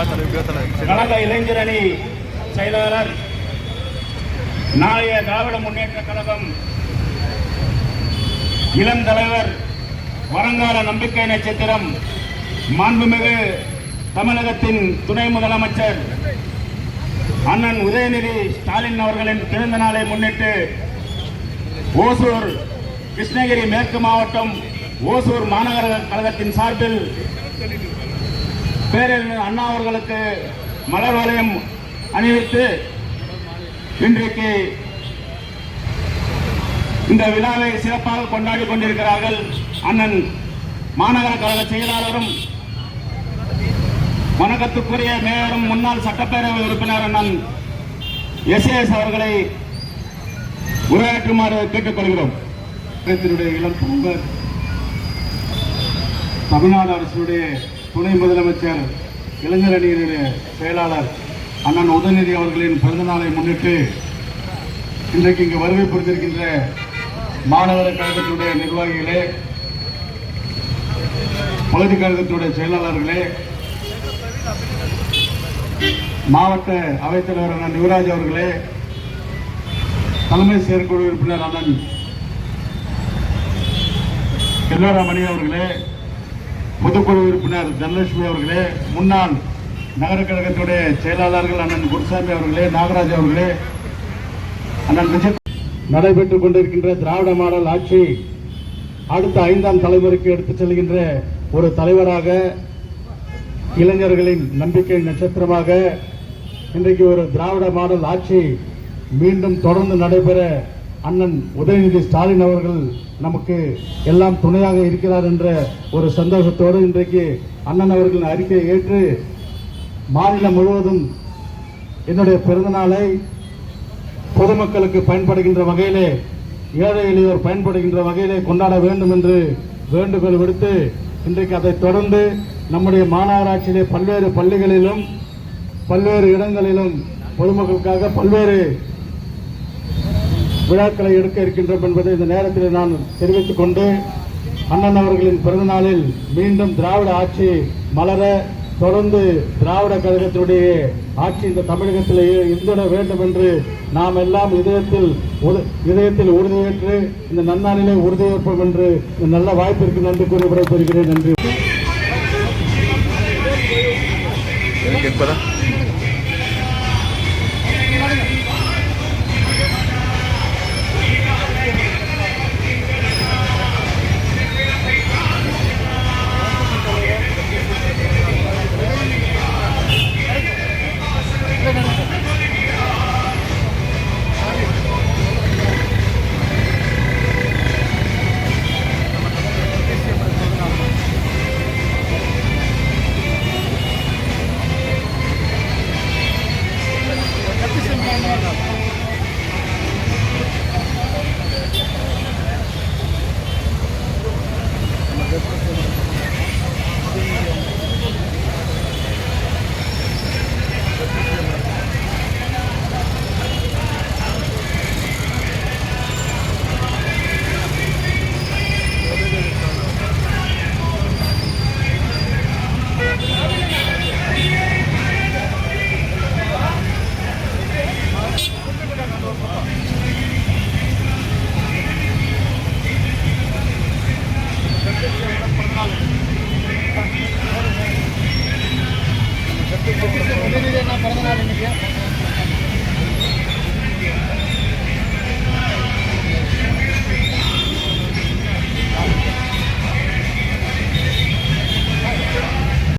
தமிழக இளைஞரணி செயலாளர் நாளைய திராவிட முன்னேற்ற கழகம் இளம் தலைவர் வருங்கால நம்பிக்கை நட்சத்திரம் மாண்புமிகு தமிழகத்தின் துணை முதலமைச்சர் அண்ணன் உதயநிதி ஸ்டாலின் அவர்களின் பிறந்த நாளை முன்னிட்டு ஓசூர் கிருஷ்ணகிரி மேற்கு மாவட்டம் ஓசூர் மாநகர கழகத்தின் சார்பில் பேரறிஞர் அண்ணா அவர்களுக்கு மலர் வளையம் அணிவித்து இன்றைக்கு இந்த விழாவை சிறப்பாக கொண்டாடி கொண்டிருக்கிறார்கள் அண்ணன் மாநகர கழக செயலாளரும் வணக்கத்துக்குரிய மேயரும் முன்னாள் சட்டப்பேரவை உறுப்பினர் அண்ணன் எஸ் எஸ் அவர்களை உரையாற்றுமாறு கேட்டுக்கொள்கிறோம். இளம் தலைவர் தமிழ்நாடு அரசுடைய துணை முதலமைச்சர் இளைஞர் அணியினுடைய செயலாளர் அண்ணன் உதயநிதி அவர்களின் பிறந்தநாளை முன்னிட்டு இன்றைக்கு இங்கு வருகை புரிந்திருக்கின்ற மாநகர கழகத்தினுடைய நிர்வாகிகளே பகுதி கழகத்தினுடைய செயலாளர்களே மாவட்ட அவைத்தலைவர் அண்ணன் யுவராஜ் அவர்களே தலைமை செயற்குழு உறுப்பினர் அண்ணன் செல்வராமணி அவர்களே பொதுக்குழு உறுப்பினர் தனலட்சுமி அவர்களே முன்னாள் நகர கழகத்துடைய செயலாளர்கள் அண்ணன் குருசாமி அவர்களே நாகராஜ் அவர்களே அண்ணன் விஜய் நடைபெற்றுக் கொண்டிருக்கின்ற திராவிட மாடல் ஆட்சி அடுத்த ஐந்தாம் தலைமுறைக்கு எடுத்துச் செல்கின்ற ஒரு தலைவராக இளைஞர்களின் நம்பிக்கை நட்சத்திரமாக இன்றைக்கு ஒரு திராவிட மாடல் ஆட்சி மீண்டும் தொடர்ந்து நடைபெற அண்ணன் உதயநிதி ஸ்டாலின் அவர்கள் நமக்கு எல்லாம் துணையாக இருக்கிறார் என்ற ஒரு சந்தோஷத்தோடு இன்றைக்கு அண்ணன் அவர்களின் அறிக்கையை ஏற்று மாநிலம் முழுவதும் என்னுடைய பிறந்தநாளை பொதுமக்களுக்கு பயன்படுகின்ற வகையிலே ஏழை எளியோர் பயன்படுகின்ற வகையிலே கொண்டாட வேண்டும் என்று வேண்டுகோள் விடுத்து இன்றைக்கு அதைத் தொடர்ந்து நம்முடைய மாநகராட்சியிலே பல்வேறு பள்ளிகளிலும் பல்வேறு இடங்களிலும் பொதுமக்களுக்காக பல்வேறு விழாக்களை எடுக்க இருக்கின்றோம் என்பதை இந்த நேரத்தில் நான் தெரிவித்துக் கொண்டு அண்ணன் அவர்களின் பிறந்தநாளில் மீண்டும் திராவிட ஆட்சி மலர தொடர்ந்து திராவிட கழகத்தினுடைய ஆட்சி இந்த தமிழகத்திலேயே இருந்திட வேண்டும் என்று நாம் எல்லாம் இதயத்தில் இதயத்தில் உறுதியேற்று இந்த நன்னாளிலே உறுதியேற்போம் என்று நல்ல வாய்ப்பிற்கு நன்றி கூறி விடைபெறுகிறேன். நன்றி. கேட்பதா பிறந்தநாள்